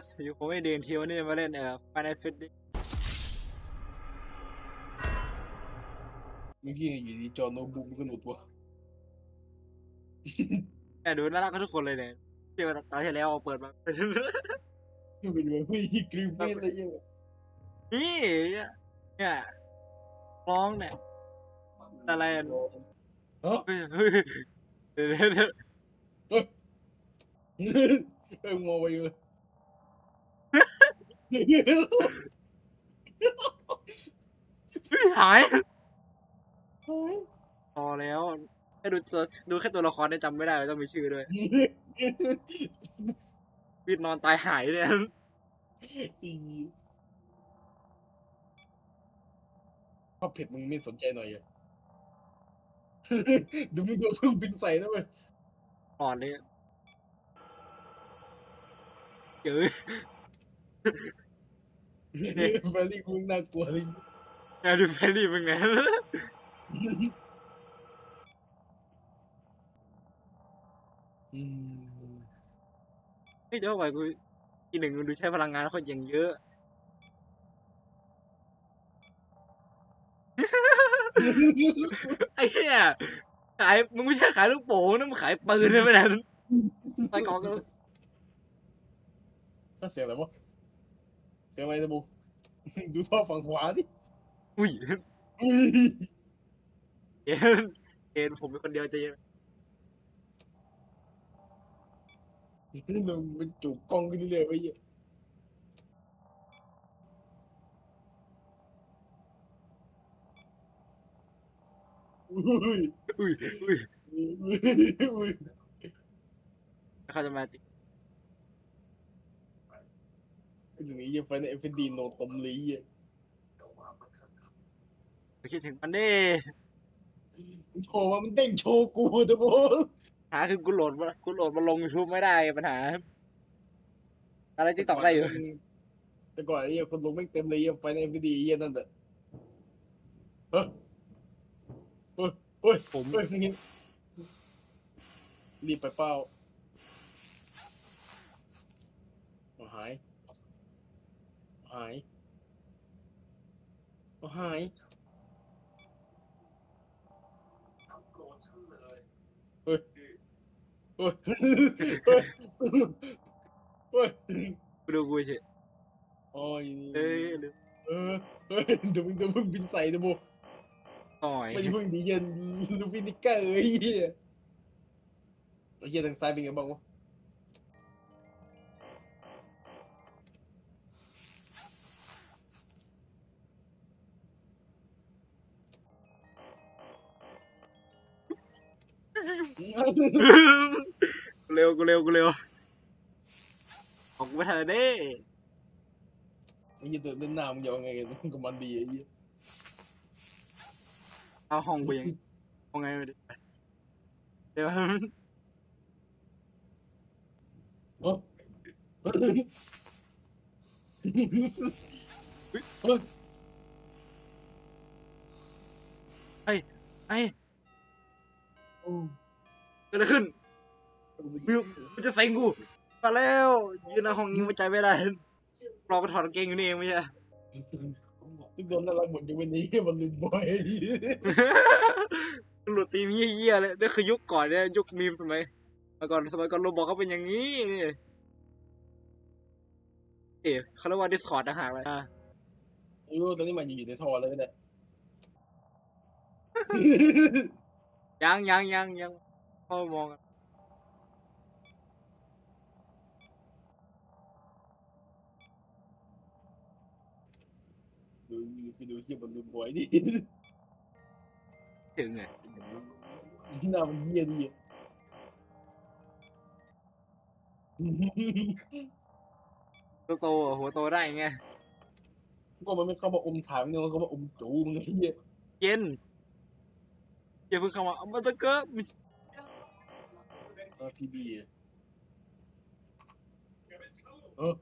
สอยู่ผมไม่เดินทีวันนี้มาเล่นเอ่อฟนฟิตเมื่อกี้อยู่ดีจอโน้ตบุ๊กมันก็หลุดวะแต่ดูน่ารักกันทุกคนเลยเนี่ยเที่ยวตอนที่แล้วเอาเปิดมาเป็นแบบไม่กริฟฟินอะไรเงี้ยนี่เนี่ยร้องเนี่ยอะไรอะฮะเฮ้ยเฮ้ยเดี๋ยวเดี๋ยวเดี๋ยวเอ้ยมองไปเลย เฮ้ยหายพอแล้วแค่ดูตัวดูแค่ตัวละครเนี่ยจำไม่ได้เลยต้องมีชื่อด้วยวิดนอนตายหายเนี่ยภาพเผ็ดมึงไม่สนใจหน่อยอะดูมึงโดนเพิ่งบินใส่นะเว้ยอ่อนเลยเจอ แฟรี่กูน่ากลัวเลยแกดูแฟรี่เป็นไงอืมเฮ้ยเดี๋ยวไปกูอีหนึ่งมันดูใช้พลังงานคนอย่างเยอะ ไอ้เหี้ยขายมึงไม่ใช่ขายลูกโป่งนะมึงขายปืนเลยไม่ได้ใส่กล่องกันก็เสียงอะไรวะ เสียงอะไรนะบู ดูท่อฝั่งขวาดิอุ้ยเอ็นเอ็นผมเป็นคนเดียวใจะเย็นมันจูบกล้องขึ้นเรื่อยๆไปเหี้ยอุ้ยอุ้ยอุ้ยอุ้ยอุ้ยเขาจะมาติ ถึงนี้ยังไฟในเอฟดีโนตมลีอะไปคิดถึงมันดิโชว์ว่ามันเด้งโชว์กูแต่โบหาคือกูโหลดมากูโหลดมาลงยูทูบไม่ได้ปัญหา อะไรที่ตอกได้อยู่ แต่ก่อนไอ้เหี้ยคนลงไม่งเต็มเลยยังไฟในเอฟดีเหี้ยนั่นแหละเฮ้ยเฮ้ยเฮ้ยผมเฮ้ยมึงเห็นรีบไปเป้าเอาหายเอา หายเอาหายเฮ้ยเฮ้ยเฮ้ยเฮ้ยกูดูกูเฉยโอ้ยเอ้ยลืมเออเฮ้ยเดี๋ยวมึงเดี๋ยวมึงบินใส่นะโบหน่อยไม่ใช่เพิ่งดีเย็นลูฟินิก้าเอ้ยเหี้ยไอ้เหี้ยทางซ้ายเป็นไงบ้างวะ กูเร็วกูเร็วกูเร็วออกไม่ทันเลยเด้ไอ้เหี้ยเดินหน้ามึงยองไงกันกับมันดีไอ้เหี้ยเอาห้องกูยังห้องไงไม่ได้เดี๋ยวโอ้เฮ้ยเฮ้ยไอ้โอ้ เกิดอะไรขึ้นมิวมันจะใส่กูมาแล้วยืนในห้องยิงไม่ใจไม่ได้รอก็ถอดกางเกงอยู่นี่เองไม่ใช่ทุกโดนน่ารักหมดในวันนี้มันลืมบ่อยหลุดตีมเยี่ยๆเลยนี่คือยุคก่อนเนี่ยยุคมีมสมัยเมื่อก่อนสมัยก่อนโรบอกเขาเป็นอย่างนี้นี่เอ๋เขาเรียกว่า Discord ต่างหากเลยอะไม่รู้ตอนนี้มันอยู่ในท่อเลยเนี่ย ยังยังยังยังเขามองกันดูไปดูที่มันลืมบ่อยดิถึงไงหน้ามันเหี้ยดิตัวโตอะหัวโตได้ไงก็มันไม่เข้ามาอมถามเนี่ยมันเข้ามาอมจูมึงไอ้เหี้ยเย็น อย่าเพิ่งเข้ามาเอามาตะเกอะมีเออพีบีเออ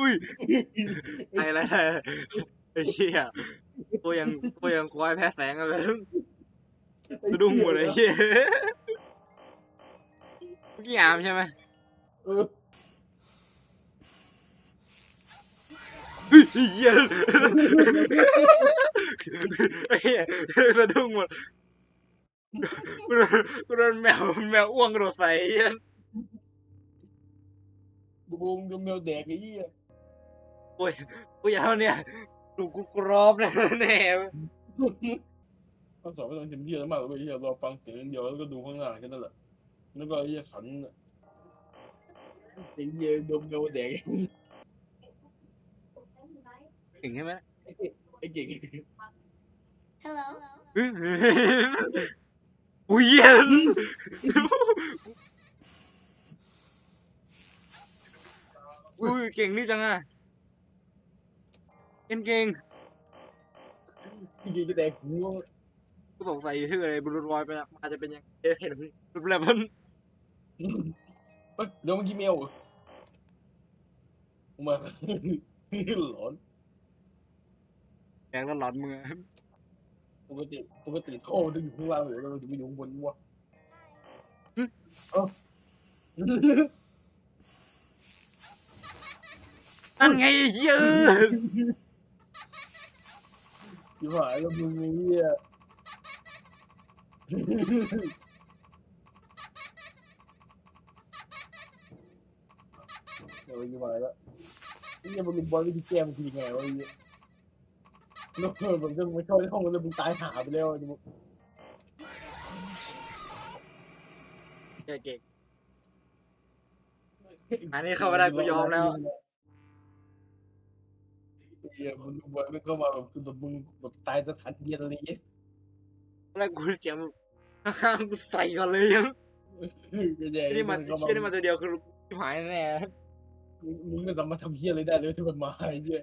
อุ้ยไอ้อะไรไอ้เหี้ยตัวยังตัวยังควายแพ้แสงอะไรดูหัวเลยไอ้เหี้ยเมื่อกี้อามใช่ไหมเออ เฮ้ยเหี้ยไอ้เหี้ยสะดุ้งหมดกูโดนกูโดนแมวแมวอ้วงกระโดดใส่ไอ้เหี้ยบูมจะแมวแดกไอ้เหี้ยโอ้ยกูอยเอาเนี่ยดูกูกรอบนะแน่ต้องสอนไม่ต้องเห็นเหี้ยมากเลยเหี้ยรอฟังเสียงอย่างเดียวแล้วก็ดูข้างหน้าแค่นั้นแหละแล้วก็ไอ้เหี้ยขันไอ้เหี้ยดมแมวแดก เก่งใช่ไหมไอ้เก่ง Hello. อุ้ยเหี้ยอุ้ยเก่งนี่จังอะเก่งเก่งไอ้เก่งจะแดกหัวกูสงสัยอยู่ที่อะไรบรูรอยไปอะอาจจะเป็นยังเอ๊ะเห็นรูปแบบมันเฮ้ยเดี๋ยวเมื่อกี้แมวเหรอมา หลอนแดงตลอดมึงอะปกติปกติท่อมันต้องอยู่ข้างล่างอยู่แล้วมันจะไปอยู่ข้างบนวะเอ้านั่นไงไอ้เหี้ยชิบหายแล้วมึงไอ้เหี้ยเดี๋ยวชิบหายแล้ว ไอ้เหี้ยมันลุมบอลไม่ดีแก้มนทีไงวะไอ้เหี้ยแล้วผมจะไม่เข้าในห้องแล้วมึงตายหาไปแล้วไอ้มึงเก่งเก่งอันนี้เข้ามาได้กูยอมแล้วเหี้ยมึงลุมบอลไม่เข้ามาแบบคือแบบมึงแบบตายสถานเดียนอะไรเงี้ยแล้วกูเสียงแบบห้างกูใส่ก่อนเลยยังก็แย่ไอ้นี่มันเข้าเชี่ยนี่มันตัวเดียวคือชิบหายแน่ มึงมึงไม่สามารถทำเหี้ยอะไรได้เลยที่มันมาไอ้เหี้ย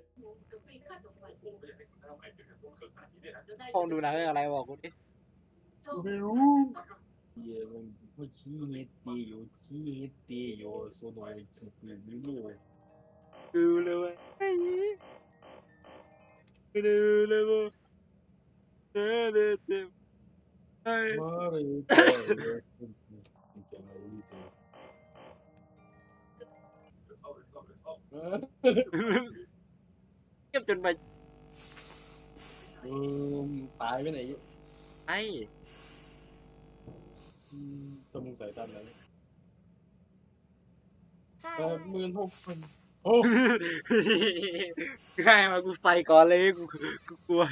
ห้องดูหนังเรื่องอะไรบอกกูดิไม่รู้เหี้ยมันพูดชี้เฮตีอยู่ชี้เฮตีอยู่โซโดยชี้ไม่รู้ดูเลยเว้ยไอ้เหี้ยดูเลยเว้ยเด้อเด้อเด้อไอ้ เลยเออเงียบจนไปเออตายไปไหนไอ้สมุงสายตันแล้ว Hi. แปดหมื่นหกพันโอ้ง่ายมากูใส่ก่อนเลยกูกูกลัว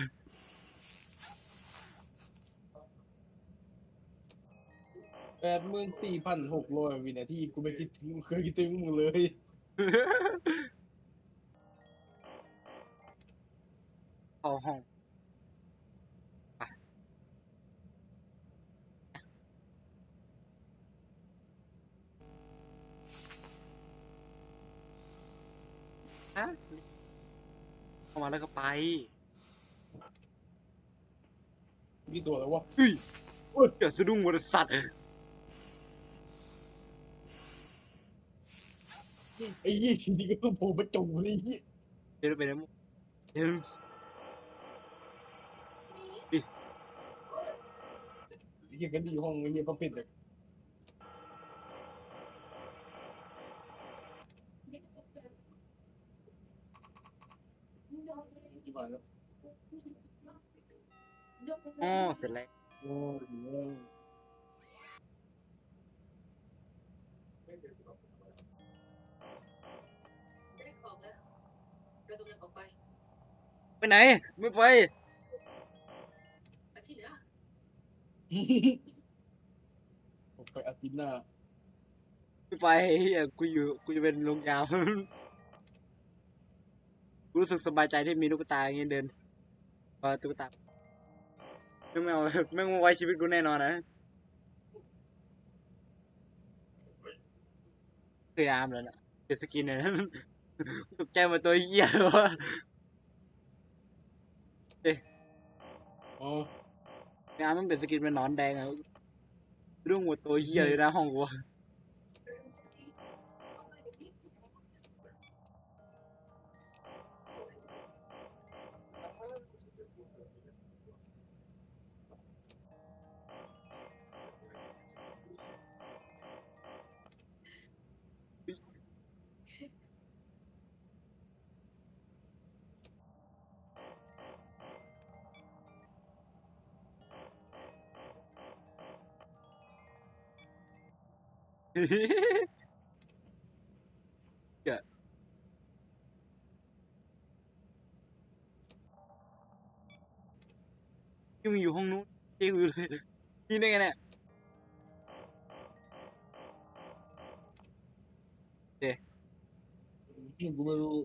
แปดหมื่นสี่พันหกร้อยวินาทีกูไม่คิดถึงเคยคิดถึงมึงเลย เข้าห้องไปฮะเข้ามาแล้วก็ไปกี่ตัวแล้ววะอย่าสะดุ้งบริษัท ไอ้ยี่ทีนี้ก็ต้องโผล่มาจงเลยยี่เดี๋ยวไปนะเดี๋ยวยี่กันที่ห้องไอ้ยี่ก็ปิดเลยที่บ้านแล้วอ๋อเสร็จแล้ว โอ้ย ไปไหน ไม่ไปผมไปอาทิตย์หน้าไม่ไปเฮียกูอยู่กูจะเป็นลงยาวกูรู้สึกสบายใจที่มีลูกตาอย่างเงี้ยเดินพอตุ๊กตาไม่งเอาไม่งมาไว้ชีวิตกูแน่นอนนะเคยอามแล้วนะเป็นสกินเลยนะ ตกใจมาตัวเหี้ยเลยวะอ๋อไอ้อามมันเป็นสกินเป็นหนอนแดงอะเรื่องหมดตัวเหี้ยเลยนะห้องกูอะ เกิดยังมีอยู่ห้องนู้นเจ๊กูอยู่เลยนี่ได้ไงเนี่ยกูไม่รู้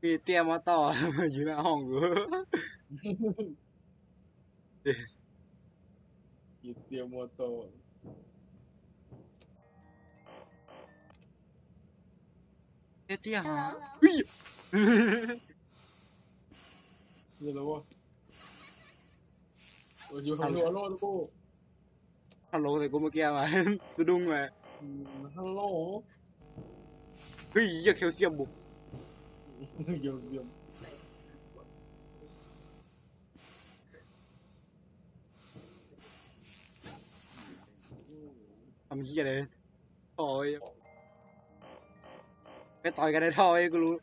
พี่เตรียมมาต่อ อยู่หน้าห้องกูยีเตรียม เตี้ยเตี้ยหา Hello. เฮ้ยนี่แล้ววะโอ้ยอยู่ข้างนอกโลดกูฮัลโหลแต่กูเมื่อกี้มาสะดุ้งมาอืมฮัลโหลเฮ้ยเหี้ยแคลเซียมบุกเยี่ยมเยี่ยมทำเหี้ยอะไรโอ้ย ไปต่อยกันในท่อไอ้กูรู้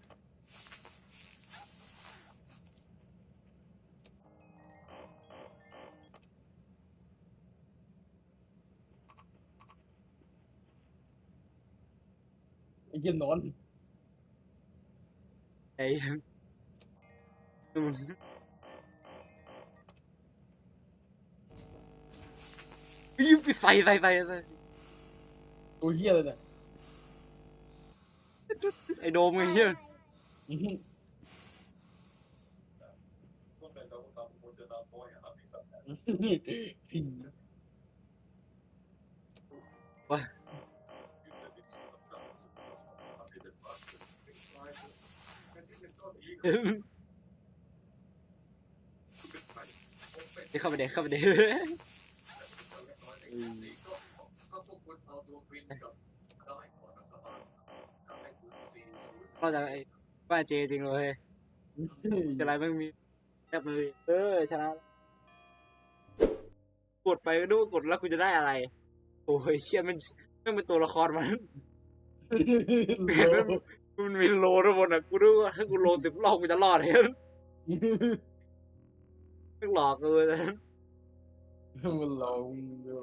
ไอ้เหี้ยนอนไอ้มึงยิ่งไปใส่ใส่ใส่ใส่ตัวเหี้ยเลยเนี่ย ไอโดมไงเหี้ยอื้อหือเดี๋ยวเข้าไปเดี๋ยวเข้าไปเดี๋ยวนอ กจากไอ้บ้านเจจริงเลยจะไรไม่มีแอบเลยเออชนะ กดไปก็ดูว่ากดแล้วกูจะได้อะไร โอ้ยเชี่ยมันมันเป็นตัวละครมันเห็นมันมันมีโลทุกคนอะกูรู้ว่าถ้ากูโลสิบรอบกูจะรอดเห็นมึงหลอกกูเลยมันลองดู